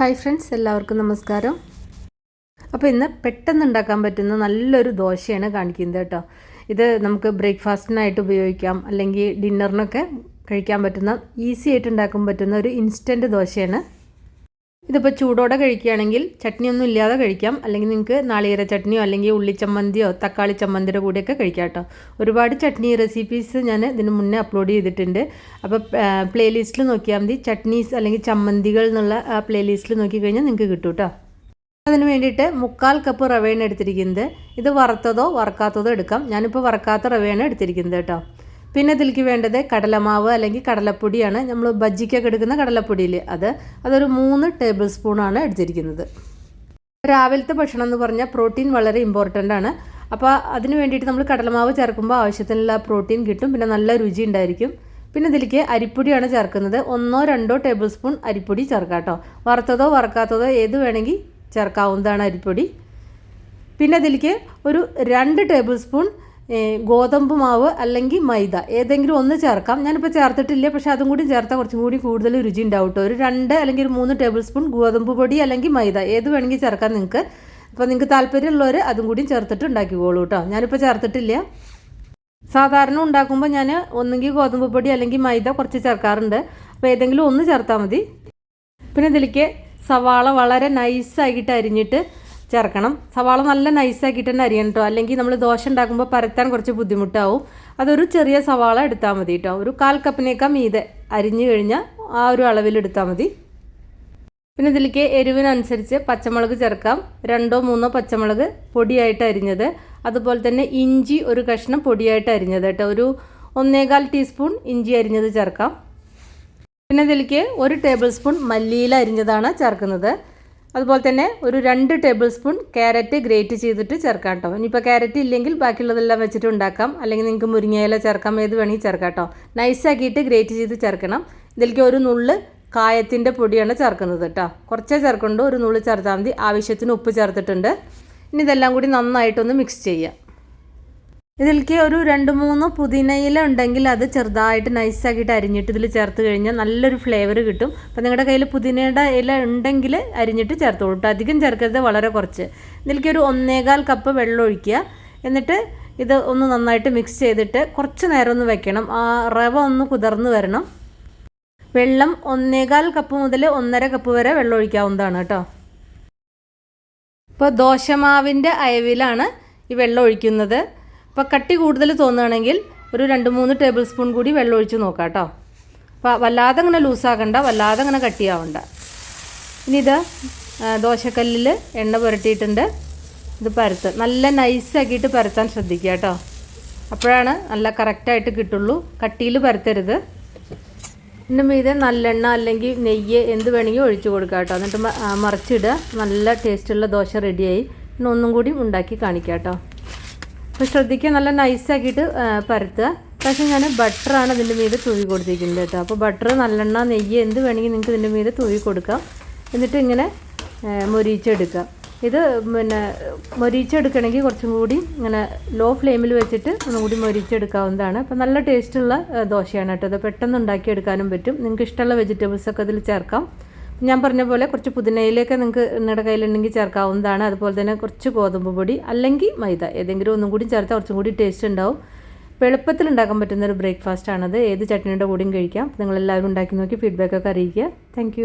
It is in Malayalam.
ഹായ് ഫ്രണ്ട്സ് എല്ലാവർക്കും നമസ്കാരം. അപ്പോൾ ഇന്ന് പെട്ടെന്ന് ഉണ്ടാക്കാൻ പറ്റുന്ന നല്ലൊരു ദോശയാണ് കാണിക്കുന്നത് കേട്ടോ. ഇത് നമുക്ക് ബ്രേക്ക്ഫാസ്റ്റിനായിട്ട് ഉപയോഗിക്കാം അല്ലെങ്കിൽ ഡിന്നറിനൊക്കെ കഴിക്കാൻ പറ്റുന്ന ഈസി ആയിട്ട് ഉണ്ടാക്കാൻ പറ്റുന്ന ഒരു ഇൻസ്റ്റന്റ് ദോശയാണ്. ഇതിപ്പോൾ ചൂടോടെ കഴിക്കുകയാണെങ്കിൽ ചട്നിയൊന്നും ഇല്ലാതെ കഴിക്കാം. അല്ലെങ്കിൽ നിങ്ങൾക്ക് നാളികേര ചട്നിയോ അല്ലെങ്കിൽ ഉള്ളിച്ചമ്മന്തിയോ തക്കാളി ചമ്മന്തിയുടെ കൂടെയൊക്കെ കഴിക്കാം കേട്ടോ. ഒരുപാട് ചട്നി റെസിപ്പീസ് ഞാൻ ഇതിന് മുന്നേ അപ്ലോഡ് ചെയ്തിട്ടുണ്ട്. അപ്പോൾ പ്ലേലിസ്റ്റിൽ നോക്കിയാൽ മതി. ചട്നീസ് അല്ലെങ്കിൽ ചമ്മന്തികൾ എന്നുള്ള ആ പ്ലേലിസ്റ്റിൽ നോക്കിക്കഴിഞ്ഞാൽ നിങ്ങൾക്ക് കിട്ടും കേട്ടോ. അതിന് വേണ്ടിയിട്ട് മുക്കാൽ കപ്പ് റവയാണ് എടുത്തിരിക്കുന്നത്. ഇത് വറുത്തതോ വറക്കാത്തതോ എടുക്കാം. ഞാനിപ്പോൾ വറക്കാത്ത റവയാണ് എടുത്തിരിക്കുന്നത് കേട്ടോ. പിന്നെ ഇതിലേക്ക് വേണ്ടത് കടലമാവ് അല്ലെങ്കിൽ കടലപ്പൊടിയാണ്. നമ്മൾ ബജ്ജിക്കൊക്കെ എടുക്കുന്ന കടലപ്പൊടിയിൽ അത്. അതൊരു മൂന്ന് ടേബിൾ സ്പൂണാണ് എടുത്തിരിക്കുന്നത്. രാവിലത്തെ ഭക്ഷണം എന്ന് പറഞ്ഞാൽ പ്രോട്ടീൻ വളരെ ഇമ്പോർട്ടന്റ് ആണ്. അപ്പോൾ അതിന് വേണ്ടിയിട്ട് നമ്മൾ കടലമാവ് ചേർക്കുമ്പോൾ ആവശ്യത്തിനുള്ള പ്രോട്ടീൻ കിട്ടും. പിന്നെ നല്ല രുചി ഉണ്ടായിരിക്കും. പിന്നെ ഇതിലേക്ക് അരിപ്പൊടിയാണ് ചേർക്കുന്നത്. ഒന്നോ രണ്ടോ ടേബിൾ സ്പൂൺ അരിപ്പൊടി ചേർക്കാം കേട്ടോ. വറുത്തതോ വറക്കാത്തതോ ഏത് വേണമെങ്കിൽ ചേർക്കാവുന്നതാണ് അരിപ്പൊടി. പിന്നെ ഇതിലേക്ക് ഒരു രണ്ട് ടേബിൾ സ്പൂൺ ഗോതമ്പ് മാവ് അല്ലെങ്കിൽ മൈദ ഏതെങ്കിലും ഒന്ന് ചേർക്കാം. ഞാനിപ്പോൾ ചേർത്തിട്ടില്ല പക്ഷേ അതും കൂടി ചേർത്താൽ കുറച്ചും കൂടി കൂടുതൽ രുചി ഉണ്ടാവും കേട്ടോ ഒരു രണ്ട് അല്ലെങ്കിൽ ഒരു മൂന്ന് ടേബിൾ സ്പൂൺ ഗോതമ്പ് പൊടി അല്ലെങ്കിൽ മൈദ ഏത് വേണമെങ്കിൽ ചേർക്കാം നിങ്ങൾക്ക് അപ്പോൾ നിങ്ങൾക്ക് താല്പര്യമുള്ളവർ അതും കൂടി ചേർത്തിട്ട് ഉണ്ടാക്കിക്കോളൂ കേട്ടോ ഞാനിപ്പോൾ ചേർത്തിട്ടില്ല. സാധാരണ ഉണ്ടാക്കുമ്പോൾ ഞാൻ ഒന്നുകിൽ ഗോതമ്പ് പൊടി അല്ലെങ്കിൽ മൈദ കുറച്ച് ചേർക്കാറുണ്ട്. അപ്പോൾ ഏതെങ്കിലും ഒന്ന് ചേർത്താൽ മതി. പിന്നെ ഇതിലേക്ക് സവാള വളരെ നൈസായിട്ട് അരിഞ്ഞിട്ട് ചേർക്കണം. സവാള നല്ല നൈസാക്കിയിട്ട് തന്നെ അരിയണം കേട്ടോ അല്ലെങ്കിൽ നമ്മൾ ദോശ ഉണ്ടാക്കുമ്പോൾ പരത്താൻ കുറച്ച് ബുദ്ധിമുട്ടാവും. അതൊരു ചെറിയ സവാള എടുത്താൽ മതി കേട്ടോ ഒരു കാൽ കപ്പിനേക്കാൾ മീതെ അരിഞ്ഞു കഴിഞ്ഞാൽ ആ ഒരു അളവിൽ എടുത്താൽ മതി. പിന്നെ ഇതിലേക്ക് എരിവിനനുസരിച്ച് പച്ചമുളക് ചേർക്കാം. രണ്ടോ മൂന്നോ പച്ചമുളക് പൊടിയായിട്ട് അരിഞ്ഞത്. അതുപോലെ തന്നെ ഇഞ്ചി ഒരു കഷ്ണം പൊടിയായിട്ട് അരിഞ്ഞത് കേട്ടോ ഒരു ഒന്നേകാൽ ടീസ്പൂൺ ഇഞ്ചി അരിഞ്ഞത് ചേർക്കാം. പിന്നെ ഇതിലേക്ക് ഒരു ടേബിൾ സ്പൂൺ മല്ലിയില അരിഞ്ഞതാണ് ചേർക്കുന്നത്. അതുപോലെ തന്നെ ഒരു രണ്ട് ടേബിൾ സ്പൂൺ ക്യാരറ്റ് ഗ്രേറ്റ് ചെയ്തിട്ട് ചേർക്കാം കേട്ടോ ഇനിയിപ്പോൾ ക്യാരറ്റ് ഇല്ലെങ്കിൽ ബാക്കിയുള്ളതെല്ലാം വെച്ചിട്ട് ഉണ്ടാക്കാം. അല്ലെങ്കിൽ നിങ്ങൾക്ക് മുരിങ്ങയില ചേർക്കാം ഏത് വേണമെങ്കിൽ ചേർക്കാം കേട്ടോ നൈസാക്കിയിട്ട് ഗ്രേറ്റ് ചെയ്ത് ചേർക്കണം. ഇതിലേക്ക് ഒരു നുള്ള് കായത്തിന്റെ പൊടിയാണ് ചേർക്കുന്നത് കേട്ടോ കുറച്ചേ ചേർക്കുന്നുണ്ട് ഒരു നുള്ള് ചേർത്താൽ മതി. ആവശ്യത്തിന് ഉപ്പ് ചേർത്തിട്ടുണ്ട്. ഇനി ഇതെല്ലാം കൂടി നന്നായിട്ടൊന്ന് മിക്സ് ചെയ്യാം. ഇതിലേക്ക് ഒരു രണ്ട് മൂന്ന് പുതിനയില ഉണ്ടെങ്കിൽ അത് ചെറുതായിട്ട് നൈസാക്കിയിട്ട് അരിഞ്ഞിട്ട് ഇതിൽ ചേർത്ത് കഴിഞ്ഞാൽ നല്ലൊരു ഫ്ലേവർ കിട്ടും. അപ്പോൾ നിങ്ങളുടെ കയ്യിൽ പുതിനയുടെ ഇല ഉണ്ടെങ്കിൽ അരിഞ്ഞിട്ട് ചേർത്ത് കൊടുക്കും അധികം ചേർക്കരുത് വളരെ കുറച്ച്. ഇതിലേക്ക് ഒരു ഒന്നേകാൽ കപ്പ് വെള്ളം ഒഴിക്കുക. എന്നിട്ട് ഇത് ഒന്ന് നന്നായിട്ട് മിക്സ് ചെയ്തിട്ട് കുറച്ച് നേരം ഒന്ന് വെക്കണം. ആ റവ ഒന്ന് കുതിർന്ന് വരണം. വെള്ളം ഒന്നേകാൽ കപ്പ് മുതൽ ഒന്നര കപ്പ് വരെ വെള്ളം ഒഴിക്കാവുന്നതാണ് കേട്ടോ ഇപ്പോൾ ദോശമാവിന്റെ അയവിലാണ് ഈ വെള്ളം ഒഴിക്കുന്നത്. അപ്പോൾ കട്ടി കൂടുതൽ തോന്നുകയാണെങ്കിൽ ഒരു രണ്ട് മൂന്ന് ടേബിൾ സ്പൂൺ കൂടി വെള്ളം ഒഴിച്ച് നോക്കാം കേട്ടോ. അപ്പോൾ വല്ലാതെ അങ്ങനെ ലൂസാക്കണ്ട വല്ലാതെ അങ്ങനെ കട്ടിയാവണ്ട ഇനി ഇത് ദോശക്കല്ലിൽ എണ്ണ പുരട്ടിയിട്ടുണ്ട്. ഇത് പരത്ത് നല്ല നൈസാക്കിയിട്ട് പരത്താൻ ശ്രദ്ധിക്കുക കേട്ടോ. അപ്പോഴാണ് നല്ല കറക്റ്റായിട്ട് കിട്ടുള്ളൂ. കട്ടിയിൽ പരത്തരുത്. ഇതിന്റെ മീതെ നല്ലെണ്ണ അല്ലെങ്കിൽ നെയ്യ് എന്ത് വേണമെങ്കിൽ ഒഴിച്ചു കൊടുക്കുക കേട്ടോ. എന്നിട്ട് മറിച്ചിടുക. നല്ല ടേസ്റ്റുള്ള ദോശ റെഡിയായി പിന്നെ ഒന്നും കൂടി ഉണ്ടാക്കി കാണിക്കാം കേട്ടോ. അപ്പോൾ ശ്രദ്ധിക്കുക നല്ല നൈസാക്കിയിട്ട് പരത്തുക. പക്ഷേ ഞാൻ ബട്ടറാണ് ഇതിന്റെ മീതെ തൂവി കൊടുത്തിരിക്കുന്നത് കേട്ടോ. അപ്പോൾ ബട്ടർ നല്ലെണ്ണ നെയ്യ് എന്ത് വേണമെങ്കിൽ നിങ്ങൾക്ക് ഇതിന്റെ മീതെ തൂവി കൊടുക്കാം. എന്നിട്ട് ഇങ്ങനെ മൊരിച്ചെടുക്കുക. ഇത് പിന്നെ മൊരിച്ചെടുക്കണമെങ്കിൽ കുറച്ചും കൂടി ഇങ്ങനെ ലോ ഫ്ലെയിമിൽ വെച്ചിട്ട് ഒന്നുകൂടി മൊരിച്ചെടുക്കാവുന്നതാണ്. അപ്പോൾ നല്ല ടേസ്റ്റുള്ള ദോശയാണ് കേട്ടോ. അത് പെട്ടെന്ന് ഉണ്ടാക്കിയെടുക്കാനും പറ്റും. നിങ്ങൾക്ക് ഇഷ്ടമുള്ള വെജിറ്റബിൾസൊക്കെ ഇതിൽ ചേർക്കാം. ഞാൻ പറഞ്ഞ പോലെ കുറച്ച് പുതിനയിലേക്ക് നിങ്ങൾക്ക് നിങ്ങളുടെ കയ്യിലുണ്ടെങ്കിൽ ചേർക്കാവുന്നതാണ്. അതുപോലെ തന്നെ കുറച്ച് ഗോതമ്പ് പൊടി അല്ലെങ്കിൽ മൈദ ഏതെങ്കിലും ഒന്നും കൂടി ചേർത്താൽ കുറച്ചും കൂടി ടേസ്റ്റ് ഉണ്ടാവും. എളുപ്പത്തിൽ ഉണ്ടാക്കാൻ പറ്റുന്ന ഒരു ബ്രേക്ക്ഫാസ്റ്റ് ആണത്. ഏത് ചട്നിയുടെ കൂടിയും കഴിക്കാം. നിങ്ങളെല്ലാവരും ഉണ്ടാക്കി നോക്കി ഫീഡ്ബാക്കൊക്കെ അറിയിക്കുക. താങ്ക്